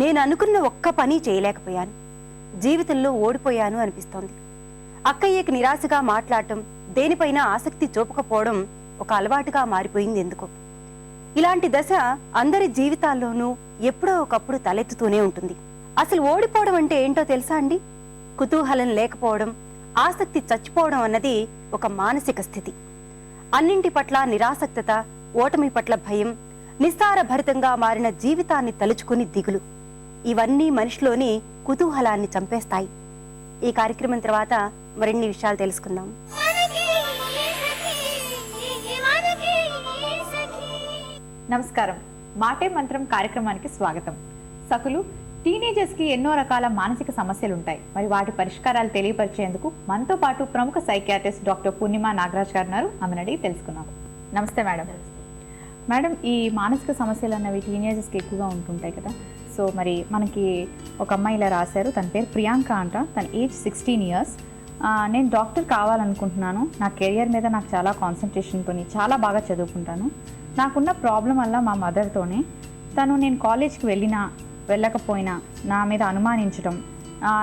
నేను అనుకున్న ఒక్క పని చేయలేకపోయాను. జీవితంలో ఓడిపోయాను అనిపిస్తోంది. అక్కయ్యకి నిరాశగా మాట్లాడటం దేనిపైన ఆసక్తి చూపకపోవడం ఒక అలవాటుగా మారిపోయింది ఎందుకో. ఇలాంటి దశ అందరి జీవితాల్లోనూ ఎప్పుడో ఒకప్పుడు తలెత్తుతూనే ఉంటుంది. అసలు ఓడిపోవడం అంటే ఏంటో తెలుసా అండి? కుతూహలం లేకపోవడం ఆసక్తి చచ్చిపోవడం అన్నది ఒక మానసిక స్థితి. అన్నింటి పట్ల నిరాసక్తత ఓటమి పట్ల భయం నిస్సార భరితంగా మారిన జీవితాన్ని తలుచుకుని దిగులు. ఇవన్నీ మనిషిలోని కుతూహలాన్ని చంపేస్తాయి. ఈ కార్యక్రమం తర్వాత మరిన్ని విషయాలు తెలుసుకుందాం. నమస్కారం. మాటే మంత్రం కార్యక్రమానికి స్వాగతం. సకులు టీనేజర్స్కి ఎన్నో రకాల మానసిక సమస్యలు ఉంటాయి మరి వాటి పరిష్కారాలు తెలియపరిచేందుకు మనతో పాటు ప్రముఖ సైకియాట్రిస్ట్ డాక్టర్ పూర్ణిమ నాగరాజ్ గారు ఉన్నారు ఆమెను అడిగి తెలుసుకున్నాం నమస్తే మేడం. మేడం ఈ మానసిక సమస్యలు అన్నవి టీనేజర్స్కి ఎక్కువగా ఉంటుంటాయి కదా. సో మరి మనకి ఒక అమ్మాయి ఇలా రాశారు. తన పేరు ప్రియాంక అంట. తన ఏజ్ సిక్స్టీన్ ఇయర్స్ నేను డాక్టర్ కావాలనుకుంటున్నాను. నా కెరియర్ మీద నాకు చాలా కాన్సన్ట్రేషన్ కొని చాలా బాగా చదువుకుంటాను. నాకున్న ప్రాబ్లం వల్ల మా మదర్తోనే తను నేను కాలేజ్కి వెళ్ళినా వెళ్ళకపోయినా నా మీద అనుమానించడం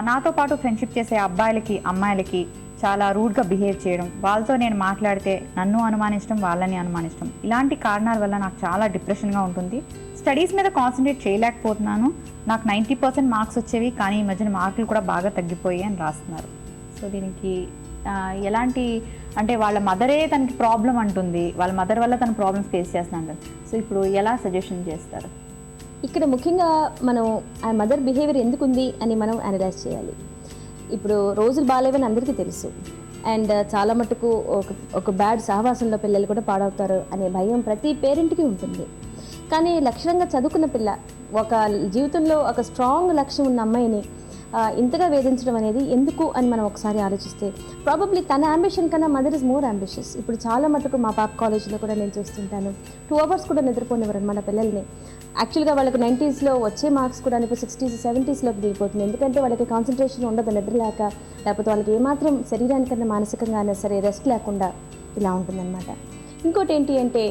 నాతో పాటు ఫ్రెండ్షిప్ చేసే అబ్బాయిలకి అమ్మాయిలకి చాలా రూడ్గా బిహేవ్ చేయడం వాళ్ళతో నేను మాట్లాడితే నన్ను అనుమానించడం వాళ్ళని అనుమానించడం ఇలాంటి కారణాల వల్ల నాకు చాలా డిప్రెషన్గా ఉంటుంది. స్టడీస్ మీద కాన్సన్ట్రేట్ చేయలేకపోతున్నాను. నాకు నైంటీ పర్సెంట్ మార్క్స్ వచ్చేవి కానీ ఈ మధ్యన మార్కులు కూడా బాగా తగ్గిపోయాయి అని రాస్తున్నారు. సో దీనికి ఎలాంటి అంటే వాళ్ళ మదరే తనకి ప్రాబ్లం అంటుంది. వాళ్ళ మదర్ వల్ల తన ప్రాబ్లమ్స్ ఫేస్ చేస్తున్నాను సో ఇప్పుడు ఎలా సజెషన్ చేస్తారు? ఇక్కడ ముఖ్యంగా మనం ఆ మదర్ బిహేవియర్ ఎందుకు ఉంది అని మనం అనలైజ్ చేయాలి. ఇప్పుడు రోజులు బాగాలేవని అందరికీ తెలుసు. అండ్ చాలా మటుకు ఒక ఒక బ్యాడ్ సహవాసంలో పిల్లలు కూడా పాడవుతారు అనే భయం ప్రతి పేరెంట్కి ఉంటుంది. కానీ లక్ష్యంగా చదువుకున్న పిల్ల ఒక జీవితంలో ఒక స్ట్రాంగ్ లక్ష్యం ఉన్న అమ్మాయిని ఇంతగా వేధించడం అనేది ఎందుకు అని మనం ఒకసారి ఆలోచిస్తే ప్రాబబ్లీ తన అంబిషన్ కన్నా మదర్ ఇస్ మోర్ అంబిషియస్ ఇప్పుడు చాలా మటుకు మా పాప కాలేజీలో కూడా నేను చూస్తుంటాను. టూ అవర్స్ కూడా నిద్రపోనివ్వరు మన పిల్లల్ని. యాక్చువల్గా వాళ్ళకి నైంటీస్లో వచ్చే మార్క్స్ కూడా ఇప్పుడు సిక్స్టీస్ సెవెంటీస్లోకి దిగిపోతుంది. ఎందుకంటే వాళ్ళకి కాన్సన్ట్రేషన్ ఉండదు నిద్ర లేక లేకపోతే వాళ్ళకి ఏమాత్రం శరీరానికన్నా మానసికంగా అయినా సరే రెస్ట్ లేకుండా ఇలా ఉంటుందన్నమాట. ఇంకోటి ఏంటి అంటే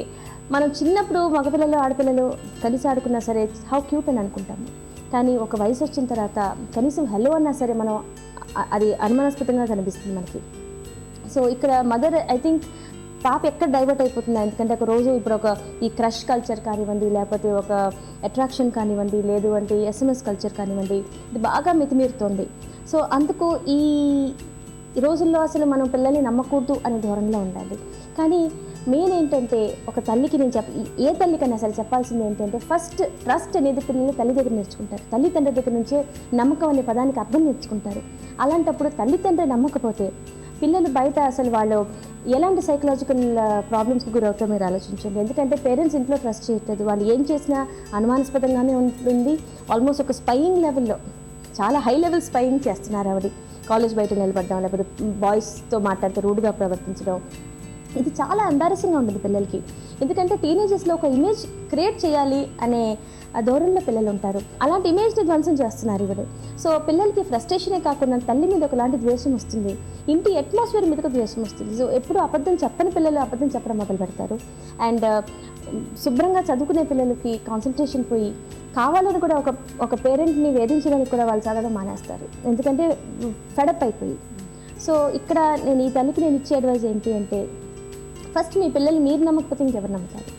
మనం చిన్నప్పుడు మగపిల్లలు ఆడపిల్లలు కలిసి ఆడుకున్నా సరే హౌ క్యూట్ అని అనుకుంటాము కానీ ఒక వయసు వచ్చిన తర్వాత కనీసం హెల్లో అన్నా సరే మనం అది అనుమానాస్పదంగా కనిపిస్తుంది మనకి. సో ఇక్కడ మదర్ ఐ థింక్ పాప ఎక్కడ డైవర్ట్ అయిపోతుంది? ఎందుకంటే ఒక రోజు ఇప్పుడు ఒక ఈ క్రష్ కల్చర్ కానివ్వండి లేకపోతే ఒక అట్రాక్షన్ కానివ్వండి లేదు అంటే ఎస్ఎంఎస్ కల్చర్ కానివ్వండి ఇది బాగా మితిమీరుతోంది. సో అందుకు ఈ ఈ రోజుల్లో అసలు మనం పిల్లల్ని నమ్మకూడదు అనే ధోరణిలో ఉండాలి. కానీ మెయిన్ ఏంటంటే ఒక తల్లికి నేను చెప్ప ఏ తల్లికైనా అసలు చెప్పాల్సింది ఏంటంటే ఫస్ట్ ట్రస్ట్ అనేది పిల్లలు తల్లి దగ్గర నేర్చుకుంటారు. తల్లిదండ్రుల దగ్గర నుంచే నమ్మకం అనే పదానికి అర్థం నేర్చుకుంటారు. అలాంటప్పుడు తల్లిదండ్రులు నమ్మకపోతే పిల్లలు బయట అసలు వాళ్ళు ఎలాంటి సైకలాజికల్ ప్రాబ్లమ్స్కి గురవుతారో మీరు ఆలోచించండి. ఎందుకంటే పేరెంట్స్ ఇంట్లో ట్రస్ట్ చేయట్లేదు. వాళ్ళు ఏం చేసినా అనుమానాస్పదంగానే ఉంటుంది. ఆల్మోస్ట్ ఒక స్పయింగ్ లెవెల్లో చాలా హై లెవెల్ స్పయింగ్ చేస్తున్నారు ఆవిడ. కాలేజ్ బయట నిలబడడం లేకపోతే బాయ్స్తో మాట్లాడితే రూడ్గా ప్రవర్తించడం ఇది చాలా ఎంబారసింగ్గా ఉంటుంది పిల్లలకి. ఎందుకంటే టీనేజర్స్లో ఒక ఇమేజ్ క్రియేట్ చేయాలి అనే ధోరణిలో పిల్లలు ఉంటారు. అలాంటి ఇమేజ్ని ధ్వంసం చేస్తున్నారు ఇవిడు సో పిల్లలకి ఫ్రస్ట్రేషనే కాకుండా తల్లి మీద ఒకలాంటి ద్వేషం వస్తుంది. ఇంటి అట్మాస్ఫియర్ మీదకు ద్వేషం వస్తుంది. సో ఎప్పుడు అబద్ధం చెప్పని పిల్లలు అబద్ధం చెప్పడం మొదలు పెడతారు. అండ్ శుభ్రంగా చదువుకునే పిల్లలకి కాన్సన్ట్రేషన్ పోయి కావాలని కూడా ఒక ఒక పేరెంట్ని వేధించడానికి కూడా వాళ్ళు చదవడం మానేస్తారు. ఎందుకంటే ఫెడప్ అయిపోయి. సో ఇక్కడ నేను ఈ తల్లికి నేను ఇచ్చే అడ్వైజ్ ఏంటి అంటే ఫస్ట్ మీ పిల్లలు మీరు నమ్మకపోతే ఇంకెవరు నమ్ముతారు?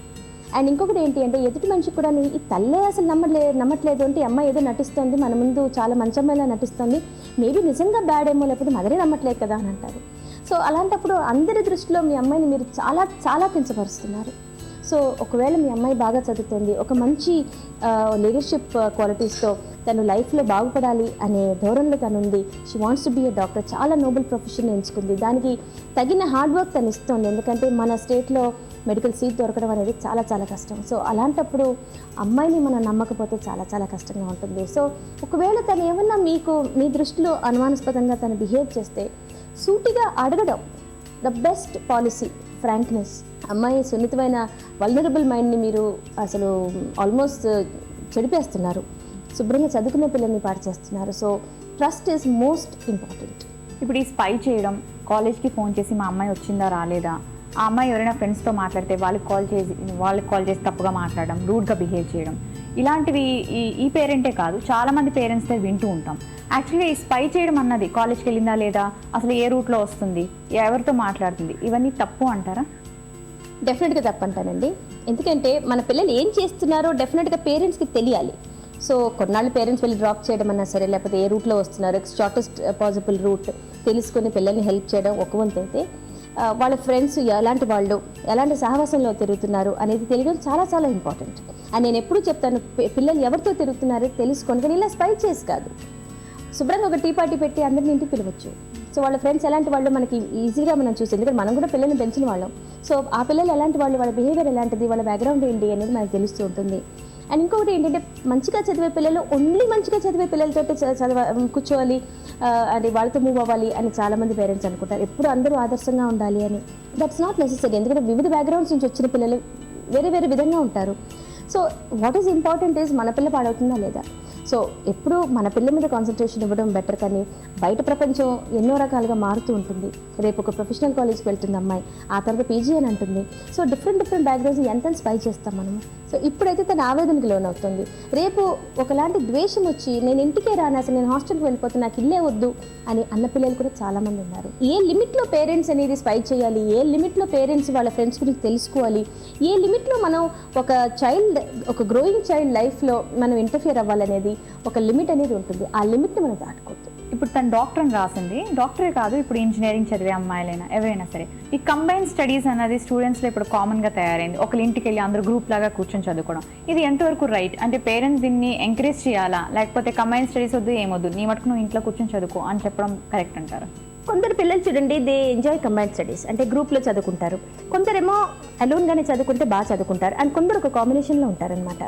అండ్ ఇంకొకటి ఏంటి అంటే ఎదుటి మనిషి కూడా ఈ తల్లే అసలు నమ్మలే నమ్మట్లేదు అంటే అమ్మాయి ఏదో నటిస్తుంది మన ముందు చాలా మంచి అమ్మాయిలా నటిస్తుంది మేబీ నిజంగా బ్యాడ్ ఏమో లేకపోతే మదరే నమ్మట్లేదు కదా అని అంటారు. సో అలాంటప్పుడు అందరి దృష్టిలో మీ అమ్మాయిని మీరు చాలా చాలా కించపరుస్తున్నారు. సో ఒకవేళ మీ అమ్మాయి బాగా చదువుతుంది ఒక మంచి లీడర్షిప్ క్వాలిటీస్తో తను లైఫ్లో బాగుపడాలి అనే ధోరణిలో తను ఉంది. She wants to be a doctor చాలా నోబెల్ ప్రొఫెషన్ ఎంచుకుంది. దానికి తగిన హార్డ్ వర్క్ తను ఇస్తుంది. ఎందుకంటే మన స్టేట్లో మెడికల్ సీట్ దొరకడం అనేది చాలా చాలా కష్టం. సో అలాంటప్పుడు అమ్మాయిని మనం నమ్మకపోతే చాలా చాలా కష్టంగా ఉంటుంది. సో ఒకవేళ తను ఏమన్నా మీకు మీ దృష్టిలో అనుమానాస్పదంగా తను బిహేవ్ చేస్తే సూటిగా అడగడం ద బెస్ట్ పాలసీ ఫ్రాంక్నెస్ అమ్మాయి సున్నితమైన వల్నరబుల్ మైండ్ని మీరు అసలు ఆల్మోస్ట్ చెడిపేస్తున్నారు. శుభ్రంగా చదువుకునే పిల్లల్ని పాడు చేస్తున్నారు. So trust is most important ఇప్పుడు ఈ స్పై చేయడం కాలేజ్కి ఫోన్ చేసి మా అమ్మాయి వచ్చిందా రాలేదా? ఆ అమ్మాయి ఎవరైనా ఫ్రెండ్స్తో మాట్లాడితే వాళ్ళకి కాల్ చేసి వాళ్ళకి కాల్ చేసి తప్పుగా మాట్లాడడం రూడ్గా బిహేవ్ చేయడం. ఇలాంటివి ఈ ఈ పేరెంటే కాదు చాలామంది పేరెంట్స్తో వింటూ ఉంటాం. యాక్చువల్లీ ఈ స్పై చేయడం అన్నది కాలేజ్కి వెళ్ళిందా లేదా? అసలు ఏ రూట్లో వస్తుంది? ఎవరితో మాట్లాడుతుంది? ఇవన్నీ తప్పు అంటారా? డెఫినెట్గా తప్పంటానండి. ఎందుకంటే మన పిల్లలు ఏం చేస్తున్నారో డెఫినెట్గా పేరెంట్స్కి తెలియాలి. సో కొన్నాళ్ళు పేరెంట్స్ వెళ్ళి డ్రాప్ చేయడం అన్నా సరే లేకపోతే ఏ రూట్లో వస్తున్నారు షార్టెస్ట్ పాసిబుల్ రూట్ తెలుసుకొని పిల్లల్ని హెల్ప్ చేయడం ఒక వంతు అయితే వాళ్ళ ఫ్రెండ్స్ ఎలాంటి వాళ్ళు ఎలాంటి సహవాసంలో తిరుగుతున్నారు అనేది తెలియడం చాలా చాలా ఇంపార్టెంట్ అండ్ నేను ఎప్పుడూ చెప్తాను పిల్లలు ఎవరితో తిరుగుతున్నారో తెలుసుకొని కానీ ఇలా స్పై చేసి కాదు. శుభ్రంగా ఒక టీ పార్టీ పెట్టి అందరిని ఇంటికి పిలవచ్చు. సో వాళ్ళ ఫ్రెండ్స్ ఎలాంటి వాళ్ళు మనకి ఈజీగా మనం చూసి ఎందుకంటే మనం కూడా పిల్లల్ని పెంచిన వాళ్ళం. సో ఆ పిల్లలు ఎలాంటి వాళ్ళు వాళ్ళ బిహేవియర్ ఎలాంటిది వాళ్ళ బ్యాక్గ్రౌండ్ ఏంటి అనేది మనకు తెలుస్తూ ఉంటుంది. అండ్ ఇంకొకటి ఏంటంటే మంచిగా చదివే పిల్లలు ఓన్లీ మంచిగా చదివే పిల్లలతో చదవ కూర్చోవాలి అది వాళ్ళతో మూవ్ అవ్వాలి అని చాలామంది పేరెంట్స్ అనుకుంటారు. ఎప్పుడు అందరూ ఆదర్శంగా ఉండాలి అని. దట్స్ నాట్ నెసెసరీ ఎందుకంటే వివిధ బ్యాక్గ్రౌండ్స్ నుంచి వచ్చిన పిల్లలు వేరే వేరే విధంగా ఉంటారు. So what is important is మన పిల్ల పాడవుతుందా లేదా? సో ఎప్పుడు మన పిల్ల మీద కాన్సన్ట్రేషన్ ఇవ్వడం బెటర్ కానీ బయట ప్రపంచం ఎన్నో రకాలుగా మారుతూ ఉంటుంది. రేపు ఒక ప్రొఫెషనల్ కాలేజ్కి వెళ్తుంది అమ్మాయి ఆ తర్వాత పీజీ అని అంటుంది. సో డిఫరెంట్ డిఫరెంట్ బ్యాక్గ్రౌండ్స్ ఎంత స్పై చేస్తాం మనము? సో ఇప్పుడైతే తన ఆవేదనకి లోనవుతుంది. రేపు ఒకలాంటి ద్వేషం వచ్చి నేను ఇంటికే రాను అసలు నేను హాస్టల్కి వెళ్ళిపోతే నాకు ఇల్లే వద్దు అని అన్న పిల్లలు కూడా చాలామంది ఉన్నారు. ఏ లిమిట్లో పేరెంట్స్ అనేది స్పై చేయాలి? ఏ లిమిట్లో పేరెంట్స్ వాళ్ళ ఫ్రెండ్స్ గురించి తెలుసుకోవాలి? ఏ లిమిట్లో మనం ఒక చైల్డ్ ఒక గ్రోయింగ్ చైల్డ్ లైఫ్లో మనం ఇంటర్ఫియర్ అవ్వాలనేది? ఒక లిమిట్ అనేది ఉంటుంది. ఆ లిమిట్ని మనం దాటుకోవద్దు. ఇప్పుడు తను డాక్టర్ అని రాసింది. డాక్టరే కాదు ఇప్పుడు ఇంజనీరింగ్ చదివే అమ్మాయిలైనా ఎవరైనా సరే. ఈ కంబైన్ స్టడీస్ అన్నది స్టూడెంట్స్లో ఇప్పుడు కామన్గా తయారైంది. ఒకరి ఇంటికి వెళ్ళి అందరూ గ్రూప్ లాగా కూర్చొని చదువుకోవడం. ఇది ఎంతవరకు రైట్ అంటే పేరెంట్స్ దీన్ని ఎంకరేజ్ చేయాలా? లేకపోతే కంబైన్ స్టడీస్ వద్దు ఏమొద్దు? నీ మటుకు నువ్వు ఇంట్లో కూర్చొని చదువుకో అని చెప్పడం కరెక్ట్ అంటారు. కొందరు పిల్లలు చూడండి దే ఎంజాయ్ కంబైన్డ్ స్టడీస్ అంటే గ్రూప్లో చదువుకుంటారు. కొందరేమో అలోన్గానే చదువుకుంటే బాగా చదువుకుంటారు. అండ్ కొందరు ఒక కాంబినేషన్లో ఉంటారనమాట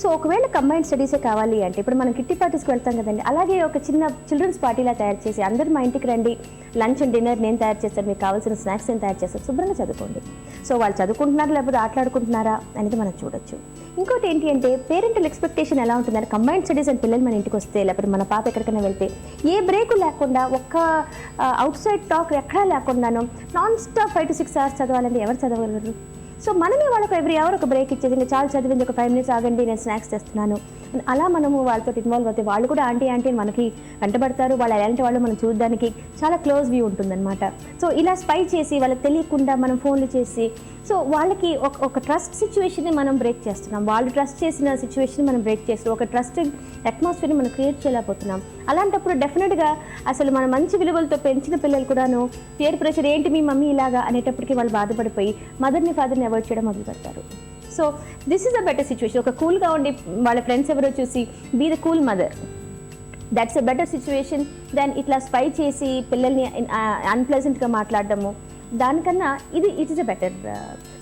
సో ఒకవేళ కంబైన్డ్ స్టడీసే కావాలి అంటే ఇప్పుడు మనం కిట్టి పార్టీస్కి వెళ్తాం కదండి అలాగే ఒక చిన్న చిల్డ్రన్స్ పార్టీలా తయారు చేసి అందరూ మా ఇంటికి రండి లంచ్ అండ్ డిన్నర్ నేను తయారు చేస్తాను మీకు కావాల్సిన స్నాక్స్ నేను తయారు చేస్తాను శుభ్రంగా చదువుకోండి. సో వాళ్ళు చదువుకుంటున్నారా లేకపోతే ఆటలాడుకుంటున్నారా అనేది మనం చూడొచ్చు. ఇంకోటి ఏంటి అంటే పేరెంటల్ ఎక్స్పెక్టేషన్ ఎలా ఉంటుందంటే కంబైన్డ్ స్టడీస్ అని పిల్లలు మన ఇంటికి వస్తే లేకపోతే మన పాప ఎక్కడికైనా వెళ్తే ఏ బ్రేక్ లేకుండా ఒక్క అవుట్ సైడ్ టాక్ ఎక్కడా లేకుండాను non stop five to six hours చదవాలంటే ఎవరు చదవగలరు? సో మనమే వాళ్ళకి ఎవ్రీ అవర్ ఒక బ్రేక్ ఇచ్చేది ఇంకా చాలా చదివింది ఒక ఫైవ్ మినిట్స్ ఆగండి నేను స్నాక్స్ తెస్తున్నాను. అలా మనము వాళ్ళతో ఇన్వాల్వ్ అవుతే వాళ్ళు కూడా ఆంటీ ఆంటీ అని మనకి వెంటబడతారు. వాళ్ళు ఎలాంటి వాళ్ళు మనం చూడడానికి చాలా క్లోజ్ వ్యూ ఉంటుందన్నమాట. సో ఇలా స్పై చేసి వాళ్ళకి తెలియకుండా మనం ఫోన్లు చేసి సో వాళ్ళకి ఒక ఒక ట్రస్ట్ సిచ్యువేషన్ని మనం బ్రేక్ చేస్తున్నాం. వాళ్ళు ట్రస్ట్ చేసిన సిచ్యువేషన్ మనం బ్రేక్ చేస్తున్నాం ఒక ట్రస్ట్ అట్మాస్ఫియర్ని మనం క్రియేట్ చేయలేకపోతున్నాం. అలాంటప్పుడు డెఫినెట్గా అసలు మన మంచి విలువలతో పెంచిన పిల్లలు కూడాను పేరు ప్రెషర్ ఏంటి మీ మమ్మీ ఇలాగా అనేటప్పటికి వాళ్ళు బాధపడిపోయి మదర్ని ఫాదర్ని అవాయిడ్ చేయడం మొదలు పెడతారు so this is a better situation ఒక కూల్గా ఉండి వాళ్ళ ఫ్రెండ్స్ ఎవరో చూసి be the cool mother that's a better situation than ఇట్లా స్పై చేసి పిల్లల్ని అన్ప్లెజెంట్గా మాట్లాడడము. దానికన్నా ఇది it is a better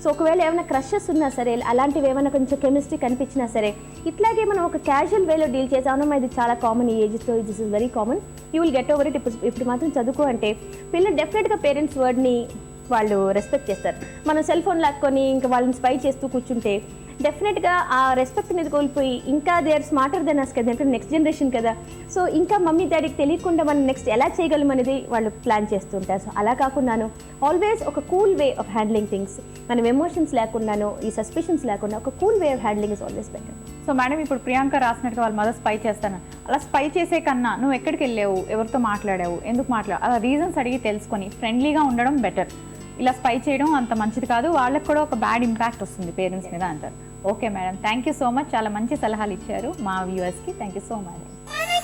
so ఒకవేళ ఏమైనా క్రషెస్ ఉన్నా సరే అలాంటివి ఏమైనా కొంచెం కెమిస్ట్రీ కనిపించినా సరే ఇట్లాగే మనం ఒక క్యాజువల్ వేలో డీల్ చేసి ఇది చాలా కామన్ ఈ ఏజ్తో this is very common you will get over it ఇప్పుడు ఇప్పుడు మాత్రం చదువుకో అంటే పిల్లలు డెఫినెట్గా పేరెంట్స్ వర్డ్ని వాళ్ళు రెస్పెక్ట్ చేస్తారు. మనం సెల్ ఫోన్ లాక్కొని ఇంకా వాళ్ళని స్పై చేస్తూ కూర్చుంటే డెఫినెట్గా ఆ రెస్పెక్ట్ అనేది కోల్పోయి ఇంకా they are smarter than us కదా నెక్స్ట్ జనరేషన్ కదా. సో ఇంకా మమ్మీ డాడీకి తెలియకుండా మనం నెక్స్ట్ ఎలా చేయగలం అనేది వాళ్ళు ప్లాన్ చేస్తుంటారు సో అలా కాకుండాను ఆల్వేస్ ఒక cool way of handling things మనం ఎమోషన్స్ లేకుండాను ఈ సస్పెషన్స్ లేకుండా ఒక cool way of handling is always better so madam ఇప్పుడు ప్రియాంక రాసినట్టుగా వాళ్ళ మదర్ స్పై చేస్తాను. అలా స్పై చేసే కన్నా నువ్వు ఎక్కడికి వెళ్ళావు? ఎవరితో మాట్లాడావు? ఎందుకు మాట్లాడావు? అలా రీజన్స్ అడిగి తెలుసుకొని ఫ్రెండ్లీగా ఉండడం బెటర్ ఇలా స్పై చేయడం అంత మంచిది కాదు. వాళ్ళకి కూడా ఒక బ్యాడ్ ఇంపాక్ట్ వస్తుంది పేరెంట్స్ మీద అంటారు. Okay madam thank you so much చాలా మంచి సలహాలు ఇచ్చారు మా వ్యూవర్స్కి థ్యాంక్ యూ సో మచ్